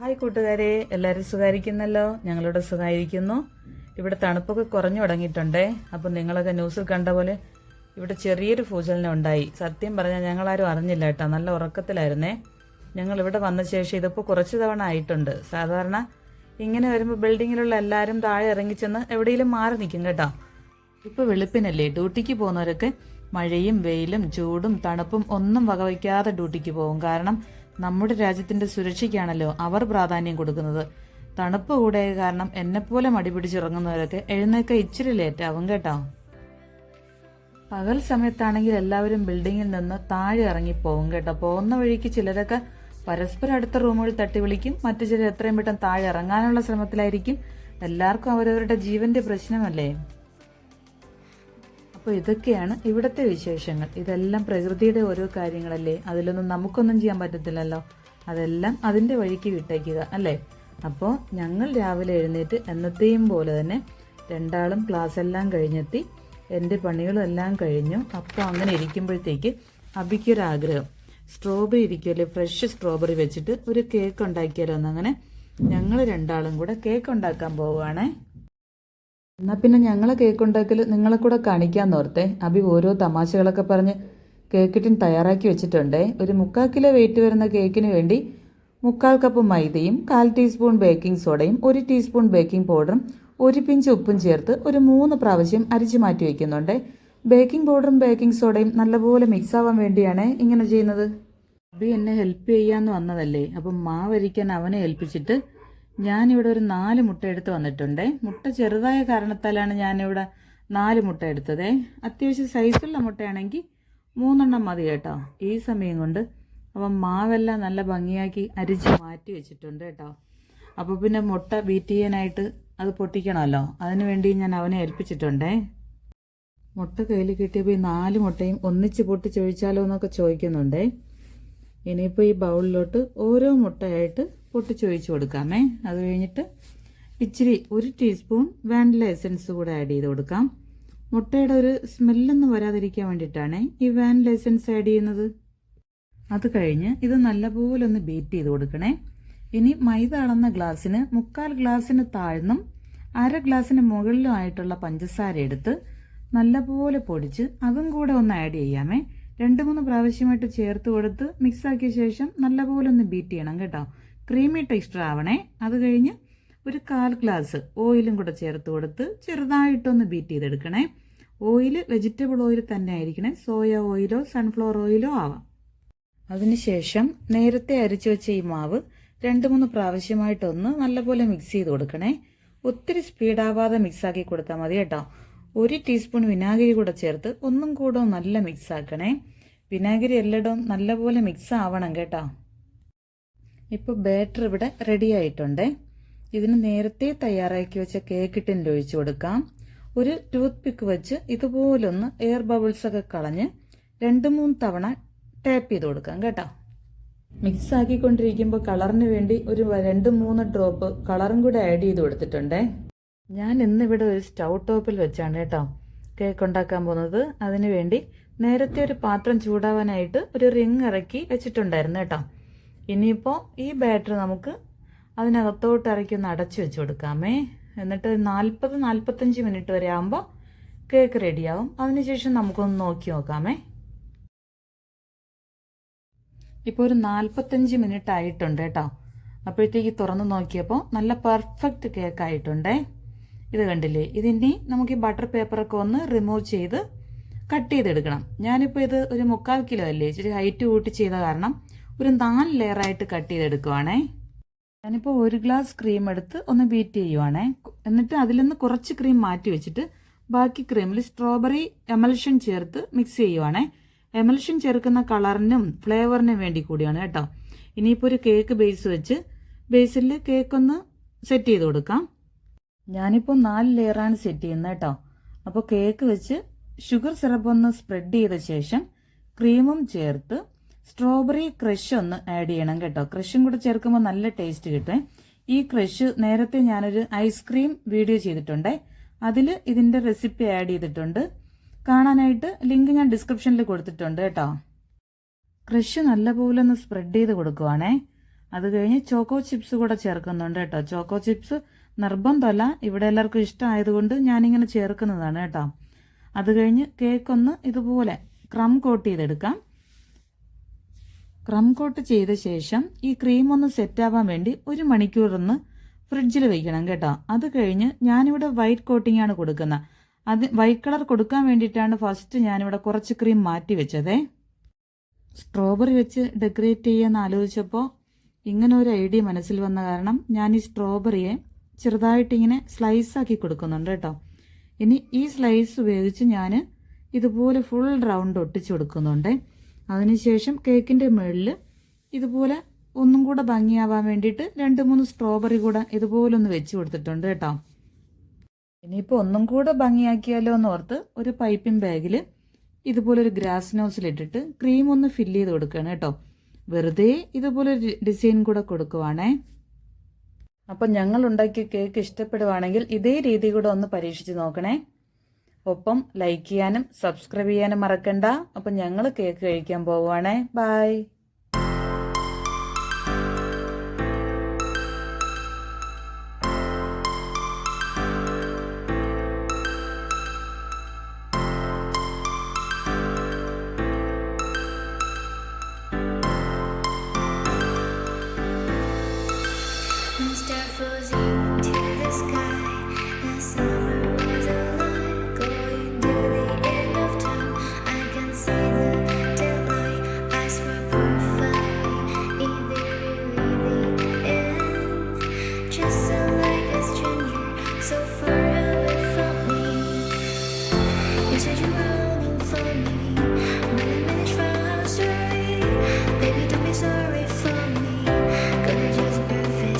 Hi കൂട്ടുകാരെ എല്ലാവരും സുഖായിരിക്കുന്നല്ലോ? ഞങ്ങളിവിടെ സുഖായിരിക്കുന്നു. ഇവിടെ തണുപ്പൊക്കെ കുറഞ്ഞു തുടങ്ങിയിട്ടുണ്ടേ. അപ്പം നിങ്ങളൊക്കെ ന്യൂസിൽ കണ്ട പോലെ ഇവിടെ ചെറിയൊരു ഭൂചലനം ഉണ്ടായി. സത്യം പറഞ്ഞാൽ ഞങ്ങളാരും അറിഞ്ഞില്ല കേട്ടോ. നല്ല ഉറക്കത്തിലായിരുന്നേ. ഞങ്ങൾ ഇവിടെ വന്ന ശേഷം ഇതിപ്പോൾ കുറച്ച് തവണ ആയിട്ടുണ്ട്. സാധാരണ ഇങ്ങനെ വരുമ്പോൾ ബിൽഡിങ്ങിലുള്ള എല്ലാവരും താഴെ ഇറങ്ങിച്ചെന്ന് എവിടെയെങ്കിലും മാറി നിൽക്കും കേട്ടോ. ഇപ്പോൾ വെളുപ്പിനല്ലേ ഡ്യൂട്ടിക്ക് പോകുന്നവരൊക്കെ മഴയും വെയിലും ചൂടും തണുപ്പും ഒന്നും വകവയ്ക്കാതെ ഡ്യൂട്ടിക്ക് പോകും. കാരണം നമ്മുടെ രാജ്യത്തിന്റെ സുരക്ഷയ്ക്കാണല്ലോ അവർ പ്രാധാന്യം കൊടുക്കുന്നത്. തണുപ്പ് കൂടെ കാരണം എന്നെപ്പോലെ മടി പിടിച്ചിറങ്ങുന്നവരൊക്കെ എഴുന്നേക്ക ഇച്ചിരി ലേറ്റ് ആവും കേട്ടോ. പകൽ സമയത്താണെങ്കിൽ എല്ലാവരും ബിൽഡിങ്ങിൽ നിന്ന് താഴെ ഇറങ്ങി പോകും കേട്ടോ. പോകുന്ന വഴിക്ക് ചിലരൊക്കെ പരസ്പരം അടുത്ത റൂമുകളിൽ തട്ടി വിളിക്കും. മറ്റു ചിലർ എത്രയും പെട്ടെന്ന് താഴെ ഇറങ്ങാനുള്ള ശ്രമത്തിലായിരിക്കും. എല്ലാവർക്കും അവരവരുടെ ജീവന്റെ പ്രശ്നമല്ലേ? അപ്പോൾ ഇതൊക്കെയാണ് ഇവിടുത്തെ വിശേഷങ്ങൾ. ഇതെല്ലാം പ്രകൃതിയുടെ ഓരോ കാര്യങ്ങളല്ലേ? അതിലൊന്നും നമുക്കൊന്നും ചെയ്യാൻ പറ്റത്തില്ലല്ലോ. അതെല്ലാം അതിന്റെ വഴിക്ക് വിട്ടേക്കുക അല്ലേ? അപ്പോൾ ഞങ്ങൾ രാവിലെ എഴുന്നേറ്റ് എന്നത്തെയും പോലെ തന്നെ രണ്ടാളും ക്ലാസ് എല്ലാം കഴിഞ്ഞെത്തി എന്റെ പണികളെല്ലാം കഴിഞ്ഞു. അപ്പോൾ അങ്ങനെ ഇരിക്കുമ്പോഴത്തേക്ക് അബിക്കൊരാഗ്രഹം. സ്ട്രോബെറി ഇരിക്കുമല്ലേ ഫ്രഷ് സ്ട്രോബെറി വെച്ചിട്ട് ഒരു കേക്ക് ഉണ്ടാക്കിയാലോ എന്നങ്ങനെ ഞങ്ങൾ രണ്ടാളും കൂടെ കേക്ക് ഉണ്ടാക്കാൻ പോവുകയാണേ. എന്നാ പിന്നെ ഞങ്ങളെ കേക്ക് ഉണ്ടാക്കൽ നിങ്ങളെ കൂടെ കാണിക്കാൻ നോർത്തേ. അബി ഓരോ തമാശകളൊക്കെ പറഞ്ഞ് കേക്കിട്ടിന് തയ്യാറാക്കി വെച്ചിട്ടുണ്ടേ. ഒരു മുക്കാൽ കിലോ വെയിറ്റ് വരുന്ന കേക്കിന് വേണ്ടി മുക്കാൽ കപ്പ് മൈദയും കാൽ ടീസ്പൂൺ ബേക്കിംഗ് സോഡയും ഒരു ടീസ്പൂൺ ബേക്കിംഗ് പൗഡറും ഒരു പിഞ്ച് ഉപ്പും ചേർത്ത് ഒരു മൂന്ന് പ്രാവശ്യം അരിച്ചു മാറ്റി വയ്ക്കുന്നുണ്ട് ബേക്കിംഗ് പൗഡറും ബേക്കിംഗ് സോഡയും നല്ലപോലെ മിക്സ് ആവാൻ വേണ്ടിയാണ് ഇങ്ങനെ ചെയ്യുന്നത്. അബി എന്നെ ഹെൽപ്പ് ചെയ്യാന്ന് വന്നതല്ലേ? അപ്പം മാവരിക്കാൻ അവനെ ഏൽപ്പിച്ചിട്ട് ഞാനിവിടെ ഒരു നാല് മുട്ട എടുത്ത് വന്നിട്ടുണ്ട്. മുട്ട ചെറുതായ കാരണത്താലാണ് ഞാനിവിടെ നാല് മുട്ട എടുത്തതേ. അത്യാവശ്യം സൈസുള്ള മുട്ടയാണെങ്കിൽ മൂന്നെണ്ണം മതി കേട്ടോ. ഈ സമയം കൊണ്ട് അപ്പം മാവെല്ലാം നല്ല ഭംഗിയാക്കി അരിച്ച് മാറ്റി വെച്ചിട്ടുണ്ട് കേട്ടോ. അപ്പോൾ പിന്നെ മുട്ട ബീറ്റ് ചെയ്യാനായിട്ട് അത് പൊട്ടിക്കണമല്ലോ. അതിനു വേണ്ടി ഞാൻ അവനെ ഏൽപ്പിച്ചിട്ടുണ്ടേ. മുട്ട കയ്യിൽ കിട്ടിയപ്പോൾ ഈ നാല് മുട്ടയും ഒന്നിച്ച് പൊട്ടിച്ചൊഴിച്ചാലോ എന്നൊക്കെ ചോദിക്കുന്നുണ്ടേ. ഇനിയിപ്പോൾ ഈ ബൗളിലോട്ട് ഓരോ മുട്ടയായിട്ട് പൊട്ടിച്ചൊഴിച്ച് കൊടുക്കാമേ. അത് കഴിഞ്ഞിട്ട് ഇച്ചിരി ഒരു ടീസ്പൂൺ വാനില എസൻസ് കൂടെ ആഡ് ചെയ്ത് കൊടുക്കാം. മുട്ടയുടെ ഒരു സ്മെല്ലൊന്നും വരാതിരിക്കാൻ വേണ്ടിയിട്ടാണ് ഈ വാനില എസൻസ് ആഡ് ചെയ്യുന്നത്. അത് കഴിഞ്ഞ് ഇത് നല്ലപോലെ ഒന്ന് ബീറ്റ് ചെയ്ത് കൊടുക്കണേ. ഇനി മൈദ അളന്ന ഗ്ലാസ്സിന് മുക്കാൽ ഗ്ലാസ്സിന് താഴ്ന്നും അര ഗ്ലാസ്സിന് മുകളിലും ആയിട്ടുള്ള പഞ്ചസാര എടുത്ത് നല്ലപോലെ പൊടിച്ച് അതും കൂടെ ഒന്ന് ആഡ് ചെയ്യാമേ. രണ്ട് മൂന്ന് പ്രാവശ്യമായിട്ട് ചേർത്ത് കൊടുത്ത് മിക്സാക്കിയ ശേഷം നല്ലപോലെ ഒന്ന് ബീറ്റ് ചെയ്യണം കേട്ടോ. ക്രീമി ടേസ്റ്റർ ആവണേ. അത് കഴിഞ്ഞ് ഒരു കാൽ ഗ്ലാസ് ഓയിലും കൂടെ ചേർത്ത് കൊടുത്ത് ചെറുതായിട്ടൊന്ന് ബീറ്റ് ചെയ്തെടുക്കണേ. ഓയിൽ വെജിറ്റബിൾ ഓയിൽ തന്നെ ആയിരിക്കണേ. സോയ ഓയിലോ സൺഫ്ലവർ ഓയിലോ ആവാം. അതിനുശേഷം നേരത്തെ അരിച്ചു വെച്ച ഈ മാവ് രണ്ട് മൂന്ന് പ്രാവശ്യമായിട്ടൊന്ന് നല്ലപോലെ മിക്സ് ചെയ്ത് കൊടുക്കണേ. ഒത്തിരി സ്പീഡാവാതെ മിക്സ് ആക്കി കൊടുത്താൽ മതി കേട്ടോ. ഒരു ടീസ്പൂൺ വിനാഗിരി കൂടെ ചേർത്ത് ഒന്നും കൂടെ നല്ല മിക്സ് ആക്കണേ. വിനാഗിരി എല്ലായിടവും നല്ലപോലെ മിക്സ് ആവണം കേട്ടോ. ഇപ്പോൾ ബാറ്റർ ഇവിടെ റെഡി ആയിട്ടുണ്ട്. ഇതിന് നേരത്തെ തയ്യാറാക്കി വെച്ച കേക്ക് ടിന്നിൽ ഒഴിച്ചു കൊടുക്കാം. ഒരു ടൂത്ത് പിക്ക് വെച്ച് ഇതുപോലൊന്ന് എയർ ബബിൾസ് ഒക്കെ കളഞ്ഞ് രണ്ട് മൂന്ന് തവണ ടാപ്പ് ചെയ്ത് കൊടുക്കാം കേട്ടോ. മിക്സ് ആക്കിക്കൊണ്ടിരിക്കുമ്പോൾ കളറിന് വേണ്ടി ഒരു രണ്ട് മൂന്ന് ഡ്രോപ്പ് കളറും കൂടെ ആഡ് ചെയ്ത് കൊടുത്തിട്ടുണ്ടേ. ഞാൻ ഇന്നിവിടെ ഒരു സ്റ്റൗ ടോപ്പിൽ വെച്ചാണ് കേട്ടോ കേക്ക് ഉണ്ടാക്കാൻ പോകുന്നത്. അതിനുവേണ്ടി നേരത്തെ ഒരു പാത്രം ചൂടാവാനായിട്ട് ഒരു റിങ് ഇറക്കി വെച്ചിട്ടുണ്ടായിരുന്നു കേട്ടോ. ഇനിയിപ്പോൾ ഈ ബാറ്റർ നമുക്ക് അതിനകത്തോട്ട് ഇറക്കി ഒന്ന് അടച്ചു വെച്ച് കൊടുക്കാമേ. എന്നിട്ട് നാൽപ്പത് നാൽപ്പത്തഞ്ച് മിനിറ്റ് വരെ ആകുമ്പോൾ കേക്ക് റെഡിയാവും. അതിനുശേഷം നമുക്കൊന്ന് നോക്കി നോക്കാമേ. ഇപ്പോൾ ഒരു നാൽപ്പത്തഞ്ച് മിനിറ്റ് ആയിട്ടുണ്ട് കേട്ടോ. അപ്പോഴത്തേക്ക് തുറന്ന് നോക്കിയപ്പോൾ നല്ല പെർഫെക്റ്റ് കേക്ക് ആയിട്ടുണ്ടേ. ഇത് കണ്ടില്ലേ? ഇതിനി നമുക്ക് ഈ ബട്ടർ പേപ്പറൊക്കെ ഒന്ന് റിമൂവ് ചെയ്ത് കട്ട് ചെയ്തെടുക്കണം. ഞാനിപ്പോൾ ഇത് ഒരു മുക്കാൽ കിലോ അല്ലേ? ഇച്ചിരി ഹൈറ്റ് കൂട്ടി ചെയ്ത കാരണം ഒരു നാല് ലെയറായിട്ട് കട്ട് ചെയ്തെടുക്കുവാണേ. ഞാനിപ്പോൾ ഒരു ഗ്ലാസ് ക്രീം എടുത്ത് ഒന്ന് ബീറ്റ് ചെയ്യുവാണേ. എന്നിട്ട് അതിൽ നിന്ന് കുറച്ച് ക്രീം മാറ്റി വെച്ചിട്ട് ബാക്കി ക്രീമിൽ സ്ട്രോബെറി എമൽഷൻ ചേർത്ത് മിക്സ് ചെയ്യുവാണേ. എമൽഷൻ ചേർക്കുന്ന കളറിനും ഫ്ലേവറിനും വേണ്ടി കൂടിയാണ് കേട്ടോ. ഇനിയിപ്പോൾ ഒരു കേക്ക് ബേസ് വെച്ച് ബേസിൽ കേക്ക് ഒന്ന് സെറ്റ് ചെയ്ത് കൊടുക്കാം. ഞാനിപ്പോൾ നാല് ലെയറാണ് സെറ്റ് ചെയ്യുന്നത് കേട്ടോ. അപ്പോൾ കേക്ക് വെച്ച് ഷുഗർ സിറപ്പ് ഒന്ന് സ്പ്രെഡ് ചെയ്ത ശേഷം ക്രീമും ചേർത്ത് സ്ട്രോബെറി ക്രഷ് ഒന്ന് ആഡ് ചെയ്യണം കേട്ടോ. ക്രഷും കൂടെ ചേർക്കുമ്പോൾ നല്ല ടേസ്റ്റ് കിട്ടും. ഈ ക്രഷ് നേരത്തെ ഞാനൊരു ഐസ്ക്രീം വീഡിയോ ചെയ്തിട്ടുണ്ട്. അതിൽ ഇതിന്റെ റെസിപ്പി ആഡ് ചെയ്തിട്ടുണ്ട്. കാണാനായിട്ട് ലിങ്ക് ഞാൻ ഡിസ്ക്രിപ്ഷനിൽ കൊടുത്തിട്ടുണ്ട് കേട്ടോ. ക്രഷ് നല്ലപോലെ ഒന്ന് സ്പ്രെഡ് ചെയ്ത് കൊടുക്കുവാണേ. അത് കഴിഞ്ഞ് ചോക്കോ ചിപ്സ് കൂടെ ചേർക്കുന്നുണ്ട് കേട്ടോ. ചോക്കോ ചിപ്സ് നിർബന്ധമല്ല. ഇവിടെ എല്ലാവർക്കും ഇഷ്ടമായതുകൊണ്ട് ഞാനിങ്ങനെ ചേർക്കുന്നതാണ് കേട്ടോ. അത് കഴിഞ്ഞ് കേക്ക് ഒന്ന് ഇതുപോലെ ക്രം കോട്ട് ചെയ്തെടുക്കാം. ക്രം കോട്ട് ചെയ്ത ശേഷം ഈ ക്രീം ഒന്ന് സെറ്റ് ആവാൻ വേണ്ടി ഒരു മണിക്കൂർ ഒന്ന് ഫ്രിഡ്ജിൽ വെക്കണം കേട്ടോ. അത് കഴിഞ്ഞ് ഞാനിവിടെ വൈറ്റ് കോട്ടിംഗ് ആണ് കൊടുക്കുന്നത് അത് വൈറ്റ് കളർ കൊടുക്കാൻ വേണ്ടിയിട്ടാണ് ഫസ്റ്റ് ഞാനിവിടെ കുറച്ച് ക്രീം മാറ്റി വെച്ചതേ. സ്ട്രോബെറി വെച്ച് ഡെക്കറേറ്റ് ചെയ്യാന്ന് ആലോചിച്ചപ്പോൾ ഇങ്ങനെ ഒരു ഐഡിയ മനസ്സിൽ വന്ന കാരണം ഞാൻ ഈ സ്ട്രോബെറിയെ ചെറുതായിട്ടിങ്ങനെ സ്ലൈസ് ആക്കി കൊടുക്കുന്നുണ്ട് കേട്ടോ. ഇനി ഈ സ്ലൈസ് ഉപയോഗിച്ച് ഞാൻ ഇതുപോലെ ഫുൾ റൗണ്ട് ഒട്ടിച്ചു കൊടുക്കുന്നുണ്ട്. അതിനുശേഷം കേക്കിന്റെ മുകളിൽ ഇതുപോലെ ഒന്നും കൂടെ ഭംഗിയാവാൻ വേണ്ടിയിട്ട് രണ്ട് മൂന്ന് സ്ട്രോബെറി കൂടെ ഇതുപോലെ ഒന്ന് വെച്ച് കൊടുത്തിട്ടുണ്ട് കേട്ടോ. ഇനിയിപ്പോൾ ഒന്നും കൂടെ ഭംഗിയാക്കിയാലോ എന്ന് ഓർത്ത് ഒരു പൈപ്പിംഗ് ബാഗിൽ ഇതുപോലെ ഒരു ഗ്രാസ് നോസിലിട്ടിട്ട് ക്രീം ഒന്ന് ഫില്ല് ചെയ്ത് കൊടുക്കുകയാണ് കേട്ടോ. വെറുതെ ഇതുപോലെ ഒരു ഡിസൈൻ കൂടെ കൊടുക്കുവാണേ. അപ്പം ഞങ്ങൾ ഉണ്ടാക്കിയ കേക്ക് ഇഷ്ടപ്പെടുവാണെങ്കിൽ ഇതേ രീതി കൂടെ ഒന്ന് പരീക്ഷിച്ച് നോക്കണേ. ഒപ്പം ലൈക്ക് ചെയ്യാനും സബ്സ്ക്രൈബ് ചെയ്യാനും മറക്കണ്ട. അപ്പം ഞങ്ങൾ കേക്ക് കഴിക്കാൻ പോവുകയാണേ ബൈ.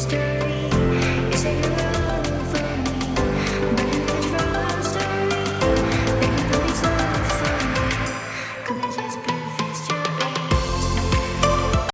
stay